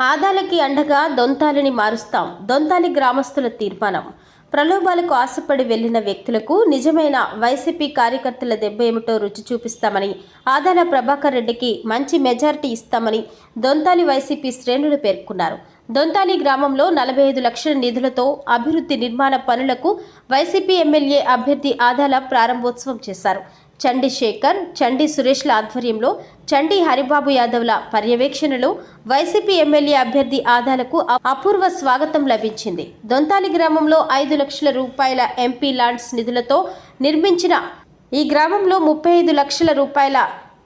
ఆదాలకి అండగా దొంతాలిని మారుస్తాం. దొంతాలి గ్రామస్తుల తీర్మానం. ప్రలోభాలకు ఆశపడి వెళ్ళిన వ్యక్తులకు నిజమైన వైసీపీ కార్యకర్తల దెబ్బ ఏమిటో రుచి చూపిస్తామని ఆదాల ప్రభాకర్ రెడ్డికి మంచి మెజారిటీ ఇస్తామని దొంతాలి వైసీపీ శ్రేణులు పేర్కొన్నారు. దొంతాలి గ్రామంలో నలభై ఐదు లక్షల నిధులతో అభివృద్ధి నిర్మాణ పనులకు వైసీపీ ఎమ్మెల్యే అభ్యర్థి ఆదాల ప్రారంభోత్సవం చేశారు. చండి శేఖర్ చండి సురేష్ల ఆధ్వర్యంలో చండి హరిబాబు యాదవ్ల పర్యవేక్షణలో వైసీపీ ఎమ్మెల్యే అభ్యర్థి ఆదాలకు అపూర్వ స్వాగతం లభించింది. దొంతాలి గ్రామంలో ఐదు లక్షల రూపాయల ఎంపీ ల్యాండ్స్ నిధులతో నిర్మించిన ఈ గ్రామంలో ముప్పై ఐదు లక్షల రూపాయల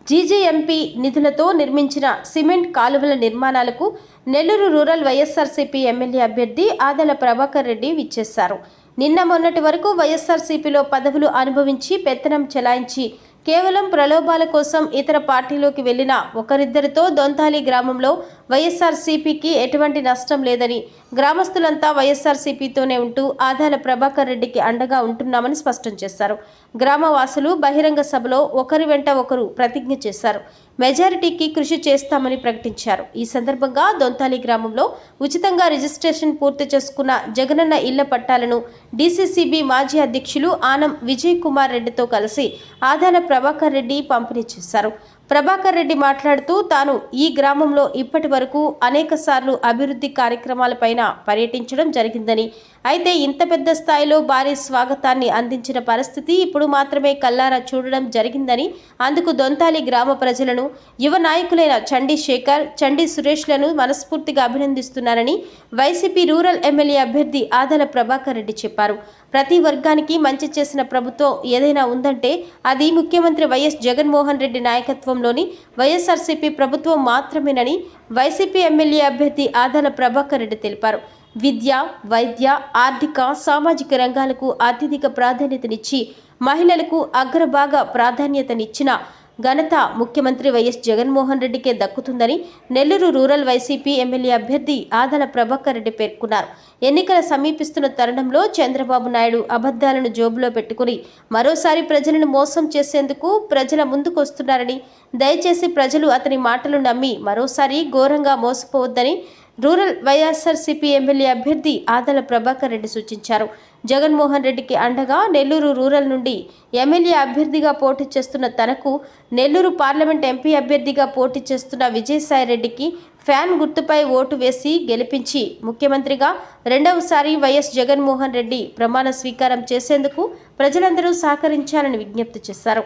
జీజేఎంపీ నిధులతో నిర్మించిన సిమెంట్ కాలువల నిర్మాణాలకు నెల్లూరు రూరల్ వైఎస్ఆర్సీపీ ఎమ్మెల్యే అభ్యర్థి ఆదల ప్రభాకర్ రెడ్డి విచ్చేశారు. నిన్న మొన్నటి వరకు వైఎస్ఆర్సీపీలో పదవులు అనుభవించి పెత్తనం చెలాయించి కేవలం ప్రలోభాల కోసం ఇతర పార్టీలోకి వెళ్ళిన ఒకరిద్దరితో దొంతాలి గ్రామంలో వైఎస్ఆర్సీపీకి ఎటువంటి నష్టం లేదని గ్రామస్తులంతా వైఎస్ఆర్సీపీతోనే ఉంటూ ఆదాల ప్రభాకర్ రెడ్డికి అండగా ఉంటున్నామని స్పష్టం చేశారు. గ్రామవాసులు బహిరంగ సభలో ఒకరి వెంట ఒకరు ప్రతిజ్ఞ చేశారు. మెజారిటీకి కృషి చేస్తామని ప్రకటించారు. ఈ సందర్భంగా దొంతాలి గ్రామంలో ఉచితంగా రిజిస్ట్రేషన్ పూర్తి చేసుకున్న జగనన్న ఇళ్ళ పట్టాలను డీసీసీబీ మాజీ అధ్యక్షులు ఆనం విజయ్ కుమార్ రెడ్డితో కలిసి ఆదాల ప్రభాకర్ రెడ్డి పంపిణీ చేశారు. ప్రభాకర్ రెడ్డి మాట్లాడుతూ తాను ఈ గ్రామంలో ఇప్పటి వరకు అనేక సార్లు అభివృద్ధి కార్యక్రమాలపైన పర్యటించడం జరిగిందని అయితే ఇంత పెద్ద స్థాయిలో భారీ స్వాగతాన్ని అందించిన పరిస్థితి ఇప్పుడు మాత్రమే కల్లారా చూడడం జరిగిందని అందుకు దొంతాలి గ్రామ ప్రజలను యువ నాయకులైన చండీ శేఖర్ చండీ సురేష్లను మనస్ఫూర్తిగా అభినందిస్తున్నారని వైసీపీ రూరల్ ఎమ్మెల్యే అభ్యర్థి ఆదల ప్రభాకర్ రెడ్డి చెప్పారు. ప్రతి వర్గానికి మంచి చేసిన ప్రభుత్వం ఏదైనా ఉందంటే అది ముఖ్యమంత్రి వైఎస్ జగన్మోహన్ రెడ్డి నాయకత్వంలోని వైఎస్ఆర్సీపీ ప్రభుత్వం మాత్రమేనని వైసీపీ ఎమ్మెల్యే అభ్యర్థి ఆదాల ప్రభాకర్ రెడ్డి తెలిపారు. విద్య వైద్య ఆర్థిక సామాజిక రంగాలకు అత్యధిక ప్రాధాన్యతనిచ్చి మహిళలకు అగ్రభాగ ప్రాధాన్యతనిచ్చిన ఘనత ముఖ్యమంత్రి వైఎస్ జగన్మోహన్ రెడ్డికే దక్కుతుందని నెల్లూరు రూరల్ వైసీపీ ఎమ్మెల్యే అభ్యర్థి ఆదల ప్రభాకర్ రెడ్డి పేర్కొన్నారు. ఎన్నికల సమీపిస్తున్న తరుణంలో చంద్రబాబు నాయుడు అబద్ధాలను జోబులో పెట్టుకుని మరోసారి ప్రజలను మోసం చేసేందుకు ప్రజల ముందుకొస్తున్నారని దయచేసి ప్రజలు అతని మాటలు నమ్మి మరోసారి ఘోరంగా మోసపోవద్దని రూరల్ వైఎస్ఆర్సీపీ ఎమ్మెల్యే అభ్యర్థి ఆదల ప్రభాకర్ రెడ్డి సూచించారు. జగన్మోహన్ రెడ్డికి అండగా నెల్లూరు రూరల్ నుండి ఎమ్మెల్యే అభ్యర్థిగా పోటీ చేస్తున్న తనకు నెల్లూరు పార్లమెంట్ ఎంపీ అభ్యర్థిగా పోటీ చేస్తున్న విజయసాయి రెడ్డికి ఫ్యాన్ గుర్తుపై ఓటు వేసి గెలిపించి ముఖ్యమంత్రిగా రెండవసారి వైఎస్ జగన్మోహన్ రెడ్డి ప్రమాణ స్వీకారం చేసేందుకు ప్రజలందరూ సహకరించాలని విజ్ఞప్తి చేశారు.